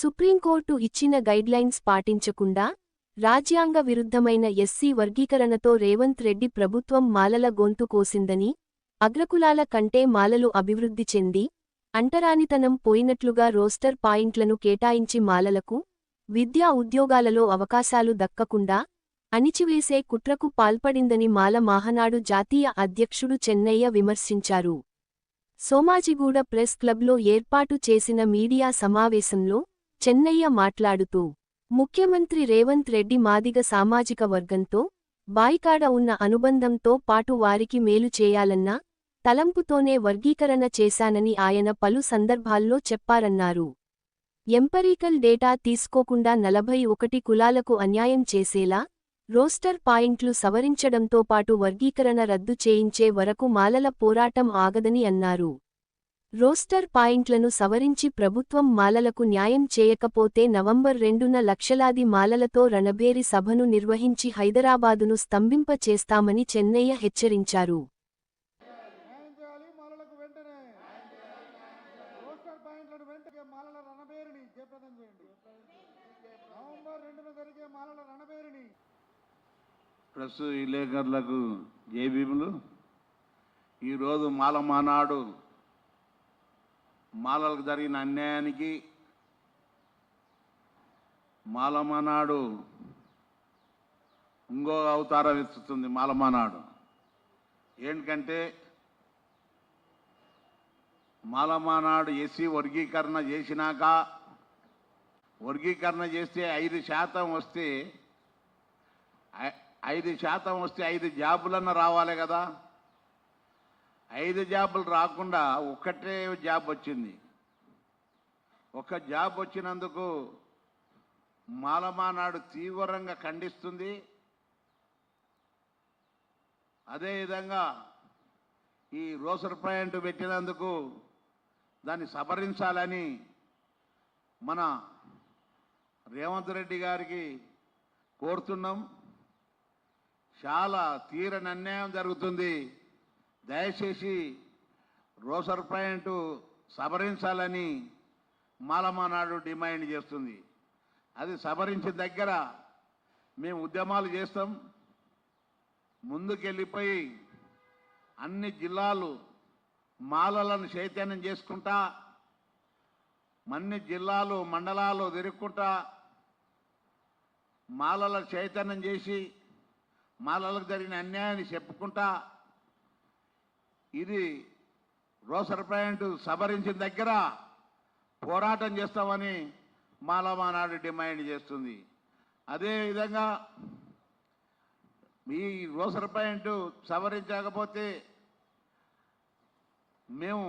Supreme court ఇచ్చిన guidelines పాటించకుండా రాజ్యాంగ విరుద్ధమైన ఎస్సీ వర్గీకరణతో రేవంత్ రెడ్డి ప్రభుత్వం మాలల గొంతు కోసిందని అగ్రకులాల కంటే మాలలు అభివృద్ధి చెంది అంటరానితనం పోయినట్లుగా రోస్టర్ పాయింట్లను కేటాయించి మాలలకు విద్యా ఉద్యోగాలలో అవకాశాలు దక్కకుండా అణిచివేసే కుట్రకు పాల్పడిందని మాల మాహనాడు జాతీయ అధ్యక్షుడు చెన్నయ్య విమర్శించారు. సోమాజిగూడ ప్రెస్ క్లబ్లో ఏర్పాటు చేసిన మీడియా సమావేశంలో చెన్నయ్య మాట్లాడుతూ ముఖ్యమంత్రి రేవంత్ రెడ్డి మాదిగ సామాజిక వర్గంతో బాయికాడ ఉన్న అనుబంధంతో పాటు వారికి మేలు చేయాలన్న తలంపుతోనే వర్గీకరణ చేశానని ఆయన పలు సందర్భాల్లో చెప్పారన్నారు. ఎంపరీకల్ డేటా తీసుకోకుండా నలభై ఒకటి కులాలకు అన్యాయం చేసేలా రోస్టర్ పాయింట్లు సవరించడంతో పాటు వర్గీకరణ రద్దు చేయించే వరకు మాలల పోరాటం ఆగదని అన్నారు. రోస్టర్ పాయింట్లను సవరించి ప్రభుత్వం మాలలకు న్యాయం చేయకపోతే నవంబర్ రెండున లక్షలాది మాలలతో రణబేరి సభను నిర్వహించి హైదరాబాదును స్తంభింప చేస్తామని చెన్నయ్య హెచ్చరించారు. న్యాయం చేయాలి మాలలకు వెంటనే. రోస్టర్ పాయింట్లను వెంటనే మాలల రణబేరిని జయప్రదం చేయండి. నవంబర్ రెండున జరిగే మాలల రణబేరిని. ప్రెస్ విలేకరులకు జేబీములు ఈరోజు మాల మానాడు మాలలకు జరిగిన అన్యాయానికి మాలమానాడు ఇంకో అవతారం ఇస్తుంది మాలమానాడు. ఏంటంటే మాలమానాడు ఎస్సీ వర్గీకరణ చేసినాక వర్గీకరణ చేస్తే ఐదు శాతం వస్తే ఐదు శాతం వస్తే ఐదు జాబులన్న రావాలి కదా. ఐదు జాబులు రాకుండా ఒక్కటే జాబ్ వచ్చింది. ఒక జాబ్ వచ్చినందుకు మాలమానాడు తీవ్రంగా ఖండిస్తుంది. అదేవిధంగా ఈ రోసర్ పాయింట్ పెట్టినందుకు దాన్ని సవరించాలని మన రేవంత్ రెడ్డి గారికి కోరుతున్నాం. చాలా తీరని అన్యాయం జరుగుతుంది. దయచేసి రోసర్ పాయింట్ సవరించాలని మాలమానాడు డిమాండ్ చేస్తుంది. అది సవరించిన దగ్గర మేము ఉద్యమాలు చేస్తాం. ముందుకెళ్ళిపోయి అన్ని జిల్లాలు మాలలను చైతన్యం చేసుకుంటా మన్ని జిల్లాలు మండలాలు తిరుక్కుంటా మాలల చైతన్యం చేసి మాలలకు జరిగిన అన్యాయాన్ని చెప్పుకుంటా ఇది రోసర్ పాయింట్ సవరించిన దగ్గర పోరాటం చేస్తామని మాలమానాడు డిమాండ్ చేస్తుంది. అదేవిధంగా ఈ రోసర్ పాయింట్ సవరించకపోతే మేము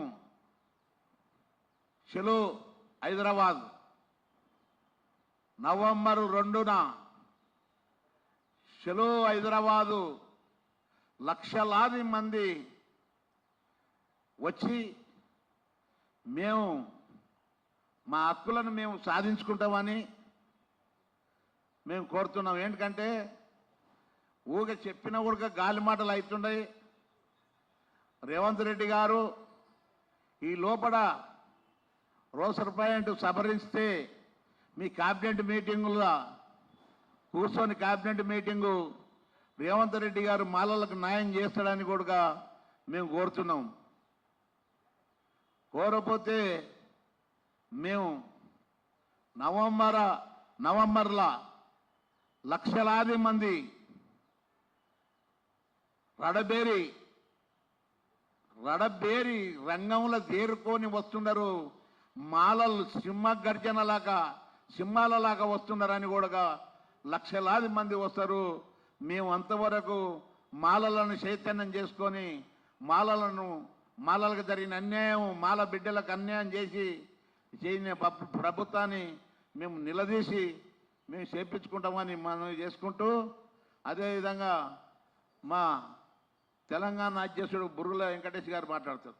చెలో హైదరాబాద్ నవంబర్ రెండున చెలో హైదరాబాదు లక్షలాది మంది వచ్చి మేము మా హక్కులను మేము సాధించుకుంటామని మేము కోరుతున్నాం. ఏంటంటే ఊగ చెప్పిన కూడా గాలి మాటలు అవుతుండయి రేవంత్ రెడ్డి గారు ఈ లోపల రోసర్ పాయింట్ సవరిస్తే మీ క్యాబినెట్ మీటింగులో కూర్చొని క్యాబినెట్ మీటింగు రేవంత్ రెడ్డి గారు మాలలకు న్యాయం చేస్తాడని కూడా మేము కోరుతున్నాం. కోరపోతే మేము నవంబర్ నవంబర్లో లక్షలాది మంది రడబేరి రడబేరి రంగంలో చేరుకొని వస్తున్నారు మాలలు సింహ గర్జనలాగా సింహాలలాగా వస్తున్నారని కూడా లక్షలాది మంది వస్తారు. మేము అంతవరకు మాలలను చైతన్యం చేసుకొని మాలలను మాలలకు జరిగిన అన్యాయం మాల బిడ్డలకు అన్యాయం చేసి చేయని ప్రభుత్వాన్ని మేము నిలదీసి మేము చేపించుకుంటామని మనం చేసుకుంటూ అదేవిధంగా మా తెలంగాణ అధ్యక్షుడు బుర్రుల వెంకటేష్ గారు మాట్లాడతారు